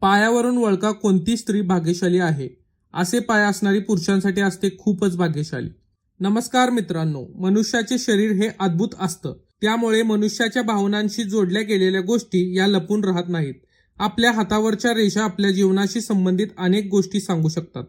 पायावरून वळका कोणती स्त्री भाग्यशाली आहे? असे पाय असणारी पुरुषांसाठी असते खूपच भाग्यशाली. नमस्कार मित्रांनो मनुष्याचे शरीर हे अद्भुत असतं. त्यामुळे मनुष्याच्या भावनांशी जोडल्या गेलेल्या गोष्टी या लपून राहत नाहीत. आपल्या हातावरच्या रेषा आपल्या जीवनाशी संबंधित अनेक गोष्टी सांगू शकतात.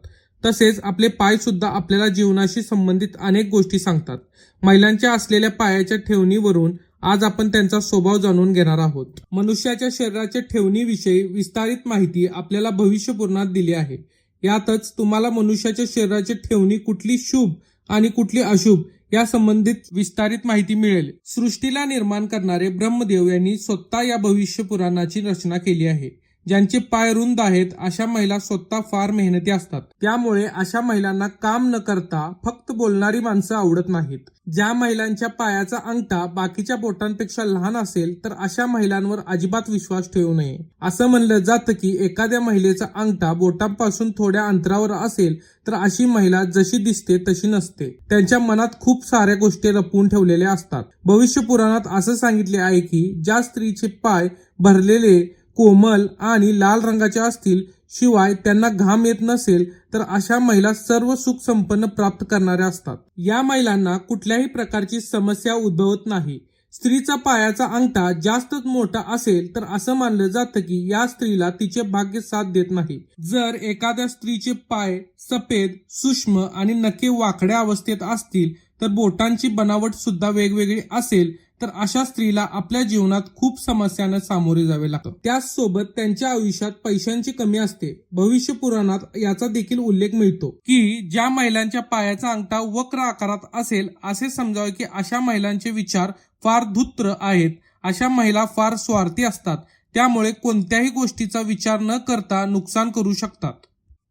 तसेच आपले पाय सुद्धा आपल्याला जीवनाशी संबंधित अनेक गोष्टी सांगतात. महिलांच्या असलेल्या पायाच्या ठेवणीवरून आज आपण त्यांचा स्वभाव जाणून घेणार आहोत. मनुष्याच्या शरीराच्या ठेवणीविषयी विस्तारित माहिती आपल्याला भविष्यपूर्णात दिली आहे. यातच तुम्हाला मनुष्याच्या शरीराची ठेवणी कुठली शुभ आणि कुठली अशुभ या संबंधित विस्तारित माहिती मिळेल. सृष्टीला निर्माण करणारे ब्रह्मदेव यांनी स्वतः या भविष्य पुराणाची रचना केली आहे. ज्यांचे पाय रुंद आहेत अशा महिला स्वतः फार मेहनती असतात. त्यामुळे अशा महिलांना काम न करता फक्त बोलणारी माणसं आवडत नाहीत. ज्या महिलांच्या पायाचा अंगठा बाकीच्या बोटांपेक्षा लहान असेल तर अशा महिलांवर अजिबात विश्वास ठेवू नये. असं म्हणलं जातं की एखाद्या महिलेचा अंगठा बोटांपासून थोड्या अंतरावर असेल तर अशी महिला जशी दिसते तशी नसते. त्यांच्या मनात खूप साऱ्या गोष्टी लपवून ठेवलेल्या असतात. भविष्य पुराणात असं सांगितले आहे की ज्या स्त्रीचे पाय भरलेले कोमल आणि लाल रंगाच्या असतील शिवाय त्यांना घाम येत नसेल तर अशा महिला सर्व सुख संपन्न प्राप्त करणाऱ्या असतात. या महिलांना कुठल्याही प्रकारची समस्या उद्भवत नाही. स्त्रीचा पायाचा अंगठा जास्तच मोठा असेल तर असं मानलं जातं की या स्त्रीला तिचे भाग्य साथ देत नाही. जर एखाद्या स्त्रीचे पाय सफेद सूक्ष्म आणि नखे वाकड्या अवस्थेत असतील तर बोटांची बनावट सुद्धा वेगवेगळी असेल तर अशा स्त्रीला आपल्या जीवनात खूप समस्यांना सामोरे जावे लागतं. त्याचसोबत त्यांच्या आयुष्यात पैशांची कमी असते. भविष्य पुराणात याचा देखील उल्लेख मिळतो की ज्या महिलांच्या पायाचा अंगठा वक्र आकारात असेल असे समजावे की अशा महिलांचे विचार फार धुत्र आहेत. अशा महिला फार स्वार्थी असतात. त्यामुळे कोणत्याही गोष्टीचा विचार न करता नुकसान करू शकतात.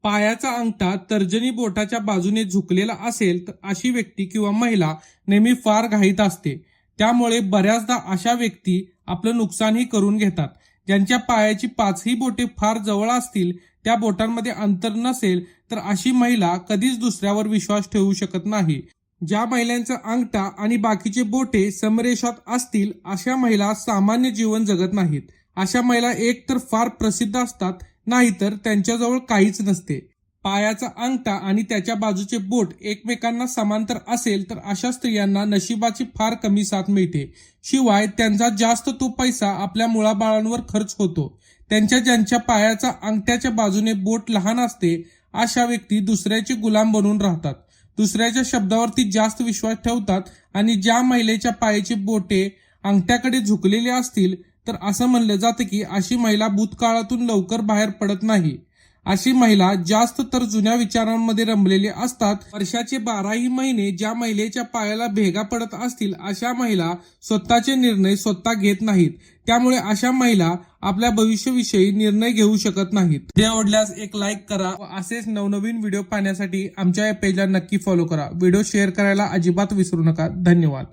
पायाचा अंगठा तर्जनी बोटाच्या बाजूने झुकलेला असेल तर अशी व्यक्ती किंवा महिला नेहमी फार घाईत असते. त्यामुळे बऱ्याचदा अशा व्यक्ती आपलं नुकसानही करून घेतात. ज्यांच्या पायाची पाचही बोटे फार जवळ असतील त्या बोटांमध्ये अंतर नसेल तर अशी महिला कधीच दुसऱ्यावर विश्वास ठेवू शकत नाही. ज्या महिलांचा अंगठा आणि बाकीचे बोटे समरेशात असतील अशा महिला सामान्य जीवन जगत नाहीत. अशा महिला एक तर फार प्रसिद्ध असतात नाहीतर त्यांच्याजवळ काहीच नसते. पायाचा अंगठा आणि त्याच्या बाजूचे बोट एकमेकांना समांतर असेल तर अशा स्त्रियांना नशिबाची फार कमी साथ मिळते. शिवाय त्यांचा जास्त तो पैसा आपल्या मुळाबाळांवर खर्च होतो. त्यांच्या ज्यांच्या पायाचा अंगठ्याच्या बाजूने बोट लहान असते अशा व्यक्ती दुसऱ्याचे गुलाम बनून राहतात. दुसऱ्याच्या शब्दावरती जास्त विश्वास ठेवतात आणि ज्या महिलेच्या पायाचे बोटे अंगठ्याकडे झुकलेले असतील तर असं म्हणलं जातं की अशी महिला भूतकाळातून लवकर बाहेर पडत नाही. अशी महिला जास्त तर जुन्या विचारांमध्ये रमलेली असतात. वर्षाचे बाराही महिने ज्या महिलेच्या पायाला भेगा पडत असतील अशा महिला स्वतःचे निर्णय स्वतः घेत नाहीत. त्यामुळे अशा महिला आपल्या भविष्याविषयी निर्णय घेऊ शकत नाहीत. ते आवडल्यास एक लाईक करा व असेच नवनवीन व्हिडिओ पाहण्यासाठी आमच्या या पेजला नक्की फॉलो करा. व्हिडिओ शेअर करायला अजिबात विसरू नका. धन्यवाद.